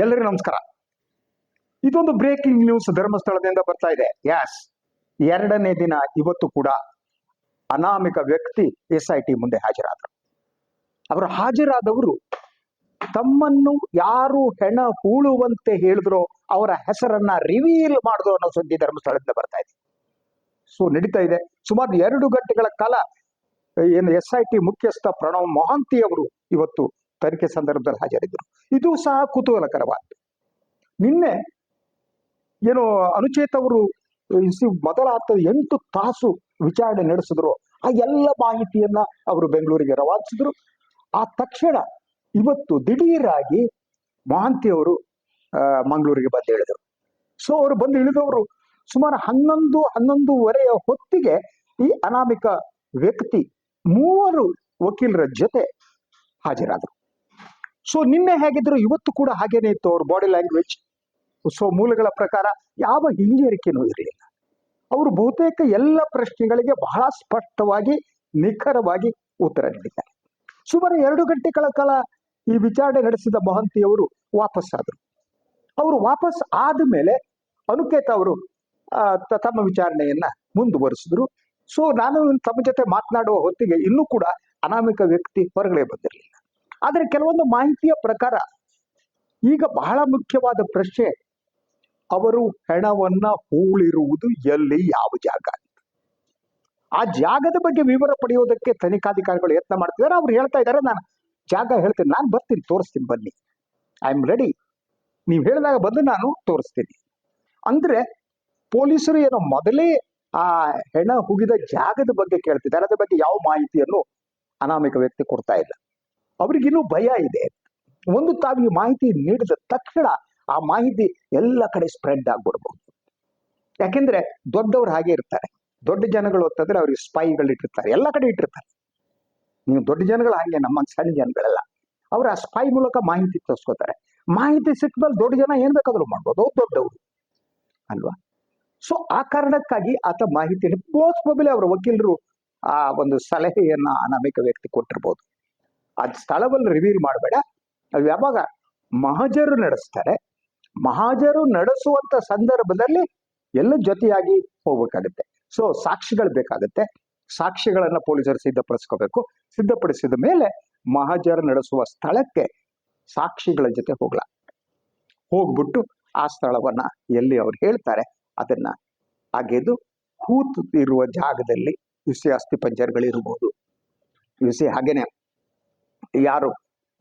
ಎಲ್ಲರಿಗೂ ನಮಸ್ಕಾರ. ಇದೊಂದು ಬ್ರೇಕಿಂಗ್ ನ್ಯೂಸ್ ಧರ್ಮಸ್ಥಳದಿಂದ ಬರ್ತಾ ಇದೆ. ಯಾಸ್ ಎರಡನೇ ದಿನ ಇವತ್ತು ಕೂಡ ಅನಾಮಿಕ ವ್ಯಕ್ತಿ ಎಸ್ ಐ ಟಿ ಮುಂದೆ ಹಾಜರಾದರು. ಅವರು ಹಾಜರಾದವರು ತಮ್ಮನ್ನು ಯಾರು ಹೆಣ ಹೂಳುವಂತೆ ಹೇಳಿದ್ರೋ ಅವರ ಹೆಸರನ್ನ ರಿವೀಲ್ ಮಾಡಿದ್ರು ಅನ್ನೋ ಸುದ್ದಿ ಧರ್ಮಸ್ಥಳದಿಂದ ಬರ್ತಾ ಇದೆ. ಸೊ ನಡೀತಾ ಇದೆ. ಸುಮಾರು ಎರಡು ಗಂಟೆಗಳ ಕಾಲ ಏನು ಎಸ್ ಐ ಟಿ ಮುಖ್ಯಸ್ಥ ಪ್ರಣವ್ ಮೊಹಾಂತಿ ಅವರು ಇವತ್ತು ತನಿಖೆ ಸಂದರ್ಭದಲ್ಲಿ ಹಾಜರಿದ್ದರು. ಇದು ಸಹ ಕುತೂಹಲಕರವಾದ್ದು ನಿನ್ನೆ ಏನು ಅನುಚೇತ್ ಅವರು ಮೊದಲ ಹತ್ತು ಎಂಟು ತಾಸು ವಿಚಾರಣೆ ನಡೆಸಿದ್ರು. ಆ ಎಲ್ಲ ಮಾಹಿತಿಯನ್ನ ಅವರು ಬೆಂಗಳೂರಿಗೆ ರವಾನಿಸಿದ್ರು. ಆ ತಕ್ಷಣ ಇವತ್ತು ದಿಢೀರಾಗಿ ಮಹಾಂತಿ ಅವರು ಮಂಗಳೂರಿಗೆ ಬಂದು ಇಳಿದರು ಸೊ, ಅವರು ಬಂದು ಇಳಿದವರು ಸುಮಾರು ಹನ್ನೊಂದು, ಹನ್ನೊಂದೂವರೆಯ ಹೊತ್ತಿಗೆ ಈ ಅನಾಮಿಕ ವ್ಯಕ್ತಿ ಮೂವರು ವಕೀಲರ ಜೊತೆ ಹಾಜರಾದರು. ಸೊ ನಿನ್ನೆ ಹೇಗಿದ್ರು ಇವತ್ತು ಕೂಡ ಹಾಗೇನೆ ಇತ್ತು ಅವ್ರ ಬಾಡಿ ಲ್ಯಾಂಗ್ವೇಜ್ ಸೊ ಮೂಲಗಳ ಪ್ರಕಾರ ಯಾವ ಹಿಂಜರಿಕೆನೂ ಇರಲಿಲ್ಲ. ಅವರು ಬಹುತೇಕ ಎಲ್ಲ ಪ್ರಶ್ನೆಗಳಿಗೆ ಬಹಳ ಸ್ಪಷ್ಟವಾಗಿ, ನಿಖರವಾಗಿ ಉತ್ತರ ನೀಡಿದ್ದಾರೆ. ಸುಮಾರು ಎರಡು ಗಂಟೆಗಳ ಕಾಲ ಈ ವಿಚಾರಣೆ ನಡೆಸಿದ ಮಹಂತಿಯವರು ವಾಪಸ್ ಆದರು. ಅವರು ವಾಪಸ್ ಆದ ಮೇಲೆ ಅನುಕೇತ ಅವರು ತಮ್ಮ ವಿಚಾರಣೆಯನ್ನ ಮುಂದುವರಿಸಿದ್ರು. ಸೊ ನಾನು ತಮ್ಮ ಜೊತೆ ಮಾತನಾಡುವ ಹೊತ್ತಿಗೆ ಇನ್ನೂ ಕೂಡ ಅನಾಮಿಕ ವ್ಯಕ್ತಿ ಹೊರಗಡೆ ಬಂದಿರಲಿಲ್ಲ. ಆದರೆ ಕೆಲವೊಂದು ಮಾಹಿತಿಯ ಪ್ರಕಾರ ಈಗ ಬಹಳ ಮುಖ್ಯವಾದ ಪ್ರಶ್ನೆ, ಅವರು ಹೆಣವನ್ನ ಹೂಳಿರುವುದು ಎಲ್ಲಿ, ಯಾವ ಜಾಗ. ಆ ಜಾಗದ ಬಗ್ಗೆ ವಿವರ ಪಡೆಯೋದಕ್ಕೆ ತನಿಖಾಧಿಕಾರಿಗಳು ಯತ್ನ ಮಾಡ್ತಿದ್ದಾರೆ. ಅವ್ರು ಹೇಳ್ತಾ ಇದ್ದಾರೆ, ನಾನು ಜಾಗ ಹೇಳ್ತೀನಿ, ನಾನು ಬರ್ತೀನಿ, ತೋರಿಸ್ತೀನಿ, ಬನ್ನಿ. ಐ ಆಮ್ ರೆಡಿ ನೀವು ಹೇಳಿದಾಗ ಬಂದು ನಾನು ತೋರಿಸ್ತೀನಿ. ಅಂದ್ರೆ ಪೊಲೀಸರು ಏನೋ ಮೊದಲೇ ಆ ಹೆಣ ಹುಗಿದ ಜಾಗದ ಬಗ್ಗೆ ಕೇಳ್ತಿದ್ದಾರೆ. ಅದ್ರ ಬಗ್ಗೆ ಯಾವ ಮಾಹಿತಿಯನ್ನು ಅನಾಮಿಕ ವ್ಯಕ್ತಿ ಕೊಡ್ತಾ ಇಲ್ಲ. ಅವ್ರಿಗಿನ್ನೂ ಭಯ ಇದೆ. ಒಂದು ತಾವಿಗೆ ಮಾಹಿತಿ ನೀಡಿದ ತಕ್ಷಣ ಆ ಮಾಹಿತಿ ಎಲ್ಲ ಕಡೆ ಸ್ಪ್ರೆಡ್ ಆಗ್ಬಿಡ್ಬಹುದು ಯಾಕೆಂದ್ರೆ ದೊಡ್ಡವ್ರು ಹಾಗೆ ಇರ್ತಾರೆ. ದೊಡ್ಡ ಜನಗಳು ಅಂತಂದ್ರೆ ಅವ್ರಿಗೆ ಸ್ಪೈಗಳು ಇಟ್ಟಿರ್ತಾರೆ. ಎಲ್ಲ ಕಡೆ ಇಟ್ಟಿರ್ತಾರೆ. ನೀವು ದೊಡ್ಡ ಜನಗಳು ಹಾಗೆ ನಮ್ಮ ಸಣ್ಣ ಜನಗಳೆಲ್ಲ. ಅವ್ರು ಆ ಸ್ಪೈ ಮೂಲಕ ಮಾಹಿತಿ ತೋರಿಸ್ಕೋತಾರೆ. ಮಾಹಿತಿ ಸಿಕ್ಮೇಲೆ ದೊಡ್ಡ ಜನ ಏನ್ ಬೇಕಾದ್ರೂ ಮಾಡ್ಬೋದು. ದೊಡ್ಡವರು. ಅಲ್ವಾ? ಸೊ ಆ ಕಾರಣಕ್ಕಾಗಿ ಆತ ಮಾಹಿತಿಯನ್ನು ಪೋಸ್ಟ್ ಮೊಬೈಲ್ ಅವರ ವಕೀಲರು ಆ ಒಂದು ಸಲಹೆಯನ್ನ ಅನಾಮಿಕ ವ್ಯಕ್ತಿ ಕೊಟ್ಟಿರ್ಬೋದು. ಅದ್ ಸ್ಥಳವನ್ನು ರಿವೀಲ್ ಮಾಡಬೇಡ. ಅದು ಯಾವಾಗ ಮಹಜರು ನಡೆಸ್ತಾರೆ, ಮಹಾಜರು ನಡೆಸುವಂತ ಸಂದರ್ಭದಲ್ಲಿ ಎಲ್ಲ ಜೊತೆಯಾಗಿ ಹೋಗ್ಬೇಕಾಗತ್ತೆ. ಸೊ ಸಾಕ್ಷಿಗಳು ಬೇಕಾಗುತ್ತೆ. ಸಾಕ್ಷಿಗಳನ್ನ ಪೊಲೀಸರು ಸಿದ್ಧಪಡಿಸ್ಕೋಬೇಕು. ಸಿದ್ಧಪಡಿಸಿದ ಮೇಲೆ ಮಹಾಜರು ನಡೆಸುವ ಸ್ಥಳಕ್ಕೆ ಸಾಕ್ಷಿಗಳ ಜೊತೆ ಹೋಗ್ಲಾ. ಹೋಗ್ಬಿಟ್ಟು ಆ ಸ್ಥಳವನ್ನ ಎಲ್ಲಿ ಅವ್ರು ಹೇಳ್ತಾರೆ, ಅದನ್ನ ಅಗೆದು ಕೂತು ಇರುವ ಜಾಗದಲ್ಲಿ ವಿಷಯ ಅಸ್ಥಿ ಪಂಜರ್ಗಳಿರ್ಬೋದು. ವಿಷಯ ಹಾಗೇನೆ ಯಾರು,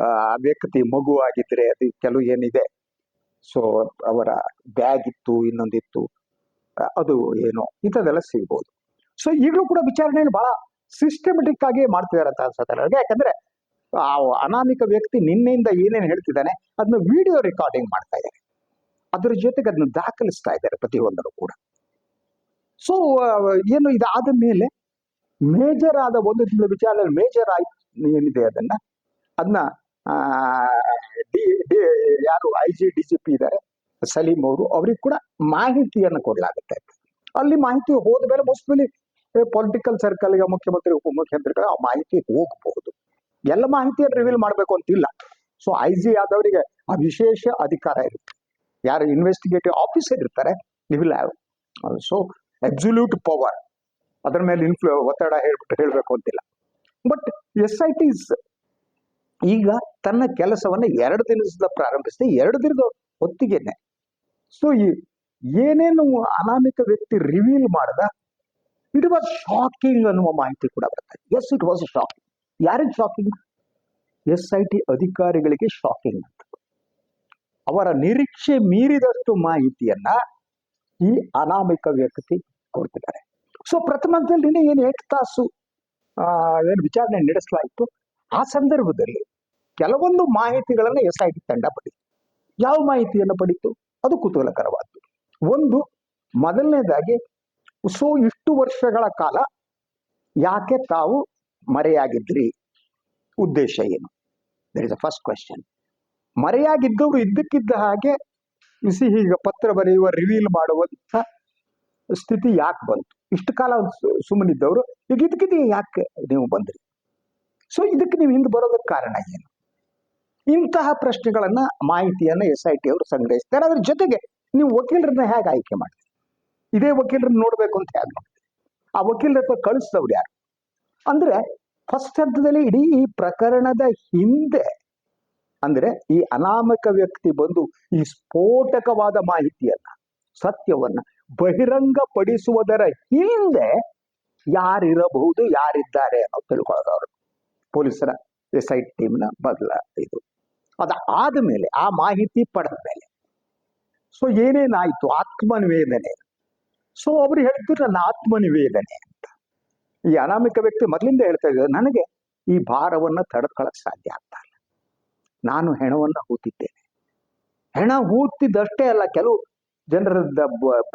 ಆ ವ್ಯಕ್ತಿ ಮಗು ಆಗಿದ್ರೆ ಅದು ಕೆಲವು ಏನಿದೆ. ಸೊ ಅವರ ಬ್ಯಾಗ್ ಇತ್ತು, ಇನ್ನೊಂದಿತ್ತು ಅದು ಏನು, ಇಂಥದ್ದೆಲ್ಲ ಸಿಗ್ಬೋದು. ಸೊ ಈಗಲೂ ಕೂಡ ವಿಚಾರಣೆಯನ್ನು ಬಹಳ ಸಿಸ್ಟಮೆಟಿಕ್ ಆಗಿ ಮಾಡ್ತಿದ್ದಾರೆ ಅಂತ ಅನ್ಸುತ್ತೆ ನನಗೆ ಯಾಕಂದ್ರೆ, ಆ, ಅನಾಮಿಕ ವ್ಯಕ್ತಿ ನಿನ್ನೆಯಿಂದ ಏನೇನು ಹೇಳ್ತಿದ್ದಾನೆ, ಅದನ್ನ ವಿಡಿಯೋ ರೆಕಾರ್ಡಿಂಗ್ ಮಾಡ್ತಾ ಇದ್ದಾರೆ. ಅದ್ರ ಜೊತೆಗೆ ಅದನ್ನ ದಾಖಲಿಸ್ತಾ ಇದ್ದಾರೆ ಪ್ರತಿಯೊಂದರೂ ಕೂಡ. ಸೊ ಏನು ಇದಾದ ಮೇಲೆ ಮೇಜರ್ ಆದ ಒಂದು ತಿಂಗಳ ವಿಚಾರಣೆ ಮೇಜರ್ ಆಯ್ತು, ಏನಿದೆ ಅದನ್ನ? ಅದನ್ನ ಡಿ ಡಿ, ಯಾರು I G D G P ಇದ್ದಾರೆ ಸಲೀಂ ಅವರು, ಅವ್ರಿಗೆ ಕೂಡ ಮಾಹಿತಿಯನ್ನು ಕೊಡಲಾಗುತ್ತೆ. ಅಲ್ಲಿ ಮಾಹಿತಿ ಹೋದ ಮೇಲೆ ಮೋಸ್ಟ್ಲಿ ಪೊಲಿಟಿಕಲ್ ಸರ್ಕಲ್ಗೆ ಮುಖ್ಯಮಂತ್ರಿ, ಉಪಮುಖ್ಯಮಂತ್ರಿಗಳು ಆ ಮಾಹಿತಿ ಹೋಗಬಹುದು. ಎಲ್ಲ ಮಾಹಿತಿಯನ್ನು ರಿವೀಲ್ ಮಾಡಬೇಕು ಅಂತಿಲ್ಲ. ಸೊ ಐ ಜಿ ಆದವರಿಗೆ ಆ ವಿಶೇಷ ಅಧಿಕಾರ ಇರುತ್ತೆ. ಯಾರು ಇನ್ವೆಸ್ಟಿಗೇಟಿವ್ ಆಫೀಸರ್ ಇರ್ತಾರೆ will have so absolute power ಅದರ ಮೇಲೆ ಇನ್ಫ್ಲೂ ಒತ್ತಡ ಹೇಳ್ಬಿಟ್ಟು ಹೇಳಬೇಕು ಅಂತಿಲ್ಲ. ಬಟ್ ಎಸ್ ಐ ಟಿಸ್ ಈಗ ತನ್ನ ಕೆಲಸವನ್ನ ಎರಡು ದಿನದಿಂದ ಪ್ರಾರಂಭಿಸಿದೆ ಎರಡು ದಿನದ ಹೊತ್ತಿಗೆನೆ. ಸೊ ಈ ಏನೇನು ಅನಾಮಿಕ ವ್ಯಕ್ತಿ ರಿವೀಲ್ ಮಾಡದ ಇಟ್ ವಾಸ್ ಶಾಕಿಂಗ್ ಅನ್ನುವ ಮಾಹಿತಿ ಕೂಡ ಬರ್ತದೆ. ಎಸ್ ಇಟ್ ವಾಸ್ ಶಾಕಿಂಗ್ ಯಾರಿಗೆ ಶಾಕಿಂಗ್ ಎಸ್ ಐ ಟಿ ಅಧಿಕಾರಿಗಳಿಗೆ ಶಾಕಿಂಗ್ ಅಂತ. ಅವರ ನಿರೀಕ್ಷೆ ಮೀರಿದಷ್ಟು ಮಾಹಿತಿಯನ್ನ ಈ ಅನಾಮಿಕ ವ್ಯಕ್ತಿ ಕೊಡ್ತಿದ್ದಾರೆ. ಸೊ ಪ್ರಥಮದಲ್ಲಿ ಏನು ಎಂಟು ತಾಸು ಏನು ವಿಚಾರಣೆ ನಡೆಸಲಾಯಿತು. ಆ ಸಂದರ್ಭದಲ್ಲಿ ಕೆಲವೊಂದು ಮಾಹಿತಿಗಳನ್ನು ಎಸ್ ಐ ಟಿ ತಂಡ ಪಡೀತು. ಯಾವ ಮಾಹಿತಿಯನ್ನು ಪಡೀತು? ಅದು ಕುತೂಹಲಕರವಾದ್ದು. ಒಂದು, ಮೊದಲನೇದಾಗಿ, ಸೊ ಇಷ್ಟು ವರ್ಷಗಳ ಕಾಲ ಯಾಕೆ ತಾವು ಮರೆಯಾಗಿದ್ರಿ? ಉದ್ದೇಶ ಏನು? There is a first question ಮರೆಯಾಗಿದ್ದವರು ಇದ್ದಕ್ಕಿದ್ದ ಹಾಗೆ ಬಿಸಿ ಈಗ ಪತ್ರ ಬರೆಯುವ ರಿವೀಲ್ ಮಾಡುವಂತ ಸ್ಥಿತಿ ಯಾಕೆ ಬಂತು? ಇಷ್ಟು ಕಾಲ ಸುಮ್ಮನಿದ್ದವರು, ಈಗ ಇದಕ್ಕಿದೆ ಯಾಕೆ ನೀವು ಬಂದ್ರಿ? ಸೊ ಇದಕ್ಕೆ ನೀವು ಹಿಂದೆ ಬರೋದಕ್ಕೆ ಕಾರಣ ಏನು? ಇಂತಹ ಪ್ರಶ್ನೆಗಳನ್ನ ಮಾಹಿತಿಯನ್ನ ಎಸ್ ಐ ಟಿ ಅವರು ಸಂಗ್ರಹಿಸ್ತಾರೆ. ಅದ್ರ ಜೊತೆಗೆ ನೀವು ವಕೀಲರನ್ನ ಹೇಗೆ ಆಯ್ಕೆ ಮಾಡ್ತೀರಿ? ಇದೇ ವಕೀಲರನ್ನ ನೋಡ್ಬೇಕು ಅಂತ ಹೇಗೆ ಆ ವಕೀಲರ ಹತ್ರ ಕಳಿಸಿದವ್ರು ಯಾರು? ಅಂದ್ರೆ ಫಸ್ಟ್ ಹಂತದಲ್ಲಿ ಇಡೀ ಈ ಪ್ರಕರಣದ ಹಿಂದೆ ಅಂದ್ರೆ ಈ ಅನಾಮಕ ವ್ಯಕ್ತಿ ಬಂದು ಈ ಸ್ಫೋಟಕವಾದ ಮಾಹಿತಿಯನ್ನ, ಸತ್ಯವನ್ನ ಬಹಿರಂಗಪಡಿಸುವುದರ ಹಿಂದೆ ಯಾರಿರಬಹುದು, ಯಾರಿದ್ದಾರೆ ಅನ್ನೋ ಅವರು. ಪೊಲೀಸರ ಎಸ್ ಐ ಟೀಮ್ನ ಬದಲ ಇದು. ಅದಾದ ಮೇಲೆ ಆ ಮಾಹಿತಿ ಪಡೆದ ಮೇಲೆ ಸೊ ಏನೇನಾಯ್ತು ಆತ್ಮನಿವೇದನೆ. ಸೊ ಅವ್ರು ಹೇಳ್ತಿದ್ರು ನನ್ನ ಆತ್ಮನಿವೇದನೆ ಅಂತ. ಈ ಅನಾಮಿಕ ವ್ಯಕ್ತಿ ಮೊದಲಿಂದ ಹೇಳ್ತಾ ಇದ್ದಾರೆ, ನನಗೆ ಈ ಭಾರವನ್ನ ತಡೆದುಕೊಳ್ಳಕ್ ಸಾಧ್ಯ ಆಗ್ತಾ ಇಲ್ಲ. ನಾನು ಹೆಣವನ್ನ ಹೂತಿದ್ದೇನೆ. ಹೆಣ ಹೂತಿದ್ದಷ್ಟೇ ಅಲ್ಲ, ಕೆಲವು ಜನರ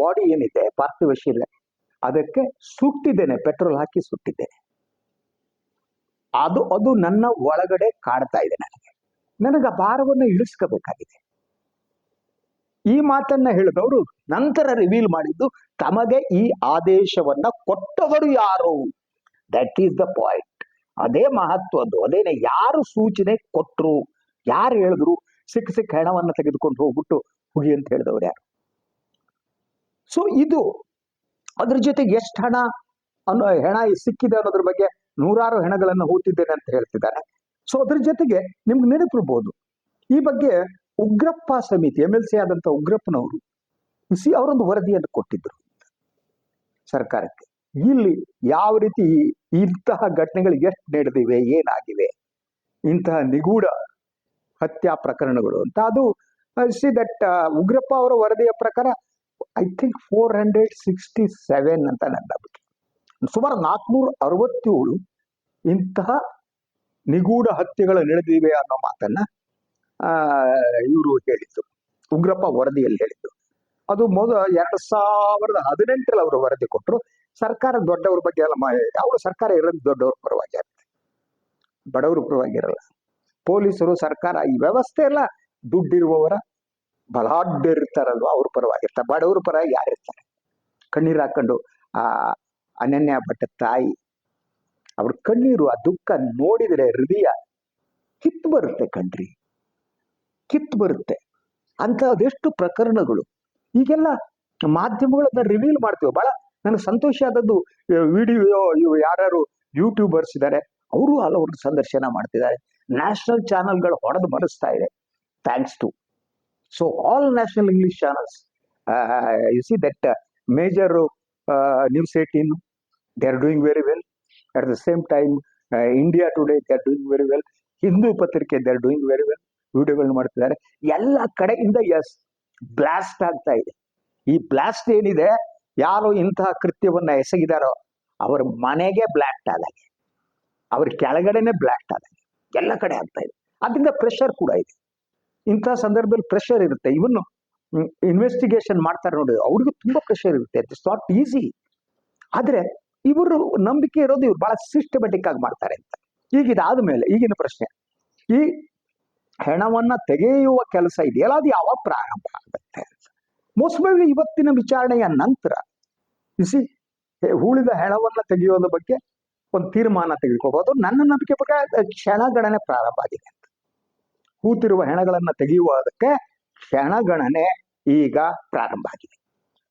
ಬಾಡಿ ಏನಿದೆ, ಪಾರ್ಥಿವ ಶಿಲೆ ಅದಕ್ಕೆ ಸುಟ್ಟಿದ್ದೇನೆ ಪೆಟ್ರೋಲ್ ಹಾಕಿ ಸುಟ್ಟಿದ್ದೇನೆ. ಅದು ಅದು ನನ್ನ ಒಳಗಡೆ ಕಾಡ್ತಾ ಇದೆ ನನಗೆ. ನನಗೆ ಭಾರವನ್ನು ಇಳಿಸ್ಕೋಬೇಕಾಗಿದೆ. ಈ ಮಾತನ್ನ ಹೇಳಿದವರು ನಂತರ ರಿವೀಲ್ ಮಾಡಿದ್ದು ತಮಗೆ ಈ ಆದೇಶವನ್ನ ಕೊಟ್ಟವರು ಯಾರು? ದಟ್ ಈಸ್ ದ ಪಾಯಿಂಟ್ ಅದೇ ಮಹತ್ವದ್ದು. ಅದೇನೆ ಯಾರು ಸೂಚನೆ ಕೊಟ್ರು? ಯಾರು ಹೇಳಿದ್ರು? ಸಿಕ್ಕ ಸಿಕ್ಕ ಹೆಣವನ್ನ ತೆಗೆದುಕೊಂಡು ಹೋಗ್ಬಿಟ್ಟು ಹುಗಿ ಅಂತ ಹೇಳಿದವ್ರು ಯಾರು? ಸೊ ಇದು ಅದ್ರ ಜೊತೆಗೆ ಎಷ್ಟು ಹಣ ಅನ್ನೋ, ಹೆಣ ಸಿಕ್ಕಿದೆ ಅನ್ನೋದ್ರ ಬಗ್ಗೆ ನೂರಾರು ಹೆಣಗಳನ್ನು ಹೂತಿದ್ದೇನೆ ಅಂತ ಹೇಳ್ತಿದ್ದಾನೆ. ಸೊ ಅದ್ರ ಜೊತೆಗೆ ನಿಮ್ಗೆ ನೆನಪಿರ್ಬೋದು. ಈ ಬಗ್ಗೆ ಉಗ್ರಪ್ಪ ಸಮಿತಿ ಎಂ ಎಲ್ ಸಿ ಆದಂತ ಉಗ್ರಪ್ಪನವರು ಸಿ ಅವರೊಂದು ವರದಿಯನ್ನು ಕೊಟ್ಟಿದ್ರು ಸರ್ಕಾರಕ್ಕೆ. ಇಲ್ಲಿ ಯಾವ ರೀತಿ ಇಂತಹ ಘಟನೆಗಳು ಎಷ್ಟು ನಡೆದಿವೆ, ಏನಾಗಿವೆ, ಇಂತಹ ನಿಗೂಢ ಹತ್ಯಾ ಪ್ರಕರಣಗಳು ಅಂತ. ಅದು ಸಿ ದಟ್ ಉಗ್ರಪ್ಪ ಅವರ ವರದಿಯ ಪ್ರಕಾರ I think four hundred sixty seven ಅಂತ ನನ್ನ ಸುಮಾರು ನಾಲ್ಕುನೂರ ಅರವತ್ತೇಳು ಇಂತಹ ನಿಗೂಢ ಹತ್ಯೆಗಳು ನಡೆದಿವೆ ಅನ್ನೋ ಮಾತನ್ನ ಇವರು ಹೇಳಿದ್ದು ಉಗ್ರಪ್ಪ ವರದಿಯಲ್ಲಿ ಹೇಳಿದ್ದು ಅದು ಮೊದ ಎರಡ್ ಸಾವಿರದ ಹದಿನೆಂಟರಲ್ಲಿ ಅವರು ವರದಿ ಕೊಟ್ಟರು ಸರ್ಕಾರ ದೊಡ್ಡವ್ರ ಬಗ್ಗೆ ಎಲ್ಲ ಅವರು ಸರ್ಕಾರ ಇರೋದು ದೊಡ್ಡವ್ರ ಪರವಾಗಿ ಆಗುತ್ತೆ ಬಡವ್ರ ಪರವಾಗಿ ಇರಲ್ಲ. ಪೊಲೀಸರು ಸರ್ಕಾರ ಈ ವ್ಯವಸ್ಥೆ ಎಲ್ಲ ದುಡ್ಡಿರುವವರ ಬಲಾಢ್ಯರಿರ್ತಾರಲ್ವ, ಅವ್ರ ಪರವಾಗಿರ್ತಾರೆ. ಬಡವ್ರ ಪರವಾಗಿ ಯಾರಿರ್ತಾರೆ? ಕಣ್ಣೀರು ಹಾಕೊಂಡು, ಆ, ಅನನ್ಯ ಭಟ್ಟ ತಾಯಿ ಅವ್ರ ಕಣ್ಣೀರು ಆ ದುಃಖ ನೋಡಿದ್ರೆ ಹೃದಯ ಕಿತ್ತು ಬರುತ್ತೆ ಕಣ್ರಿ. ಕಿತ್ತು ಬರುತ್ತೆ. ಅಂತ ಅದೆಷ್ಟು ಪ್ರಕರಣಗಳು. ಈಗೆಲ್ಲ ಮಾಧ್ಯಮಗಳನ್ನ ರಿವೀಲ್ ಮಾಡ್ತೀವಿ. ಬಹಳ ನನಗೆ ಸಂತೋಷ ಆದದ್ದು ವಿಡಿಯೋ ಇವು ಯಾರು ಯೂಟ್ಯೂಬರ್ಸ್ ಇದ್ದಾರೆ ಅವರು ಹಲವರು ಸಂದರ್ಶನ ಮಾಡ್ತಿದ್ದಾರೆ. ನ್ಯಾಷನಲ್ ಚಾನಲ್ಗಳು ಹೊಡೆದು ಬರೆಸ್ತಾ ಇದೆ. Thanks to so all national English channels you see that major news eighteen they are doing very well at the same time India Today they are doing very well Hindu ಪತ್ರಿಕೆ they are doing very well ವಿಡಿಯೋಗಳನ್ನ ಮಾಡ್ತಿದ್ದಾರೆ. ಎಲ್ಲ ಕಡೆಯಿಂದ S blast ಆಗ್ತಾ ಇದೆ. ಈ blast ಏನಿದೆ? ಯಾರು ಇಂತಹ ಕೃತ್ಯವನ್ನ ಎಸಗಿದಾರೋ, ಅವರ ಮನೆಗೆ ಬ್ಲಾಸ್ಟ್ ಆದಾಗೆ. ಅವ್ರ ಕೆಳಗಡೆನೆ ಬ್ಲಾಸ್ಟ್ ಆದಾಗೆ. ಎಲ್ಲ ಕಡೆ ಆಗ್ತಾ ಇದೆ. ಅದರಿಂದ ಪ್ರೆಷರ್ ಕೂಡ ಇದೆ. ಇಂತಹ ಸಂದರ್ಭದಲ್ಲಿ ಪ್ರೆಷರ್ ಇರುತ್ತೆ. ಇವನ್ನು ಇನ್ವೆಸ್ಟಿಗೇಷನ್ ಮಾಡ್ತಾರೆ ನೋಡಿ. ಅವ್ರಿಗೂ ತುಂಬಾ ಪ್ರೆಷರ್ ಇರುತ್ತೆ. ಇಟ್ಸ್ ನಾಟ್ ಈಸಿ ಆದ್ರೆ ಇವರು ನಂಬಿಕೆ ಇರೋದು ಇವ್ರು ಬಹಳ ಸಿಸ್ಟಮೆಟಿಕ್ ಆಗಿ ಮಾಡ್ತಾರೆ ಅಂತ. ಈಗಿದಾದ ಮೇಲೆ, ಈಗಿನ ಪ್ರಶ್ನೆ. ಈ ಹೆಣವನ್ನ ತೆಗೆಯುವ ಕೆಲಸ ಇದೆಯಲ್ಲ, ಅದು ಯಾವಾಗ ಪ್ರಾರಂಭ ಆಗುತ್ತೆ ಮೋಸ್ಟ್ಲಿ ಇವತ್ತಿನ ವಿಚಾರಣೆಯ ನಂತರ ಇಸಿ ಉಳಿದ ಹೆಣವನ್ನ ತೆಗೆಯೋದ್ರ ಬಗ್ಗೆ ಒಂದು ತೀರ್ಮಾನ ತೆಗೆದುಕೋಬಹುದು ನನ್ನ ನಂಬಿಕೆ ಪ್ರಕಾರ ಕ್ಷಣಗಣನೆ ಪ್ರಾರಂಭ ಆಗಿದೆ ಅಂತ. ಕೂತಿರುವ ಹೆಣಗಳನ್ನ ತೆಗೆಯುವುದಕ್ಕೆ ಕ್ಷಣಗಣನೆ ಈಗ ಪ್ರಾರಂಭ ಆಗಿದೆ.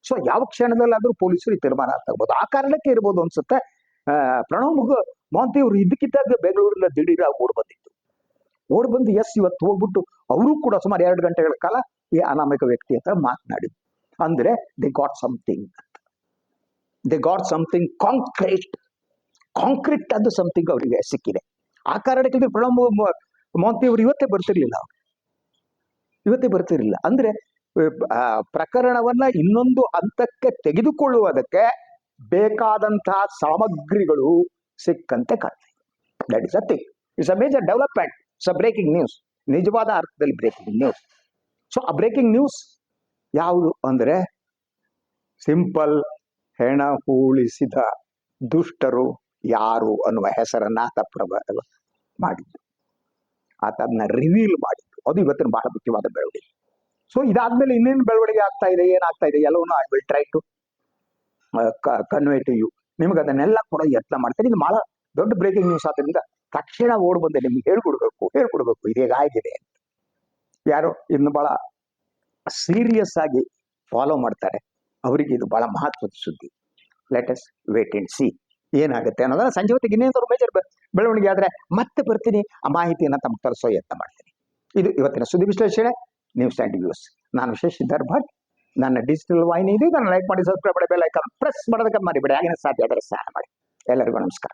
ಸೊ ಯಾವ ಕ್ಷಣದಲ್ಲಾದ್ರೂ ಪೊಲೀಸರು ಈ ತೀರ್ಮಾನ ತಗೋಬಹುದು ಆ ಕಾರಣಕ್ಕೆ ಇರ್ಬೋದು ಅನ್ಸುತ್ತೆ. ಪ್ರಣವ್ ಮುಗ, ಮೋಹಂತಿ ಅವರು ಇದಕ್ಕಿದ್ದಾಗ ಬೆಂಗಳೂರಿಂದ ದಿಢೀರ ಓಡ್ ಬಂದಿತ್ತು. ಓಡ್ ಬಂದು ಎಸ್ ಇವತ್ತು ಹೋಗ್ಬಿಟ್ಟು ಅವರು ಕೂಡ ಸುಮಾರು ಎರಡು ಗಂಟೆಗಳ ಕಾಲ ಈ ಅನಾಮಿಕ ವ್ಯಕ್ತಿ ಹತ್ರ ಮಾತನಾಡಿದ್ರು. ಅಂದ್ರೆ they got something they got something concrete concrete ಅದು ಸಮಥಿಂಗ್ ಅವರಿಗೆ ಸಿಕ್ಕಿದೆ. ಆ ಕಾರಣಕ್ಕೆ ಪ್ರಣವ್ ಮೋಹಂತಿ ಅವರು ಇವತ್ತೇ ಬರ್ತಿರ್ಲಿಲ್ಲ ಅವ್ರು. ಇವತ್ತೇ ಬರ್ತಿರ್ಲಿಲ್ಲ. ಅಂದ್ರೆ ಪ್ರಕರಣವನ್ನ ಇನ್ನೊಂದು ಹಂತಕ್ಕೆ ತೆಗೆದುಕೊಳ್ಳುವುದಕ್ಕೆ ಬೇಕಾದಂತಹ ಸಾಮಗ್ರಿಗಳು ಸಿಕ್ಕಂತೆ ಕಾಣ್ತದೆ. That is a thing it's a major development it's a breaking news ನಿಜವಾದ ಅರ್ಥದಲ್ಲಿ ಬ್ರೇಕಿಂಗ್ ನ್ಯೂಸ್ ಸೊ ಆ ಬ್ರೇಕಿಂಗ್ ನ್ಯೂಸ್ ಯಾವುದು ಅಂದ್ರೆ ಸಿಂಪಲ್ ಹೆಣ ಹೂಳಿಸಿದ ದುಷ್ಟರು ಯಾರು ಅನ್ನುವ ಹೆಸರನ್ನ ಆತ ಪ್ರಭ, ಮಾಡಿದ್ದು. ಆತ ಅದನ್ನ ರಿವೀಲ್ ಮಾಡಿದ್ದು. ಅದು ಇವತ್ತಿನ ಬಹಳ ಮುಖ್ಯವಾದ ಬೆಳವಣಿಗೆ. ಸೊ ಇದಾದ್ಮೇಲೆ ಇನ್ನೇನು ಬೆಳವಣಿಗೆ ಆಗ್ತಾ ಇದೆ ಏನಾಗ್ತಾ ಇದೆ, ಎಲ್ಲವನ್ನೂ I will try to convey to you ನಿಮ್ಗೆ ಅದನ್ನೆಲ್ಲ ಕೂಡ ಯತ್ನ ಮಾಡ್ತೀನಿ. ಇದು ಬಹಳ ದೊಡ್ಡ ಬ್ರೇಕಿಂಗ್ ನ್ಯೂಸ್ ಆದ್ರಿಂದ ತಕ್ಷಣ ಓಡ್ ಬಂದೆ, ನಿಮ್ಗೆ ಹೇಳ್ಕೊಡ್ಬೇಕು ಹೇಳ್ಕೊಡ್ಬೇಕು ಇದು ಹೇಗಾಗಿದೆ ಅಂತ. ಯಾರು ಇನ್ನು ಬಹಳ ಸೀರಿಯಸ್ ಆಗಿ ಫಾಲೋ ಮಾಡ್ತಾರೆ. ಅವರಿಗೆ ಇದು ಬಹಳ ಮಹತ್ವದ ಸುದ್ದಿ. ಲೇಟೆಸ್ಟ್ ವೇಟ್ ಅಂಡ್ ಸಿ ಏನಾಗುತ್ತೆ ಅನ್ನೋದನ್ನ ಸಂಜೆ ಹೊತ್ತಿಗೆ ಇನ್ನೇನಾದ್ರು ಮೇಜರ್ ಬೆಳವಣಿಗೆ ಆದರೆ ಮತ್ತೆ ಬರ್ತೀನಿ, ಆ ಮಾಹಿತಿಯನ್ನು ತಮ್ಗೆ ತರಿಸೋ ಯತ್ನ ಮಾಡ್ತೀನಿ. ಇದು ಇವತ್ತಿನ ಸುದ್ದಿ ವಿಶ್ಲೇಷಣೆ. ನ್ಯೂಸ್ ಆ್ಯಂಡ್ ವ್ಯೂಸ್ ನಾನು ಶಶಿಧರ್ ಭಟ್ ನನ್ನ ಡಿಜಿಟಲ್ ವಾಹಿನಿ ಇದು. ನಾನು ಲೈಕ್ ಮಾಡಿ ಸಬ್ಸ್ಕ್ರೈಬ್ ಮಾಡಿ ಬೆಲ್ ಐಕಾನ್ ಪ್ರೆಸ್ ಮಾಡೋದಕ್ಕೆ ಮರಿಬೇಡಿ ಆಗಿನ ಸಾಧ್ಯ ಆದರೆ ಸಹಾಯ ಮಾಡಿ. ಎಲ್ಲರಿಗೂ ನಮಸ್ಕಾರ.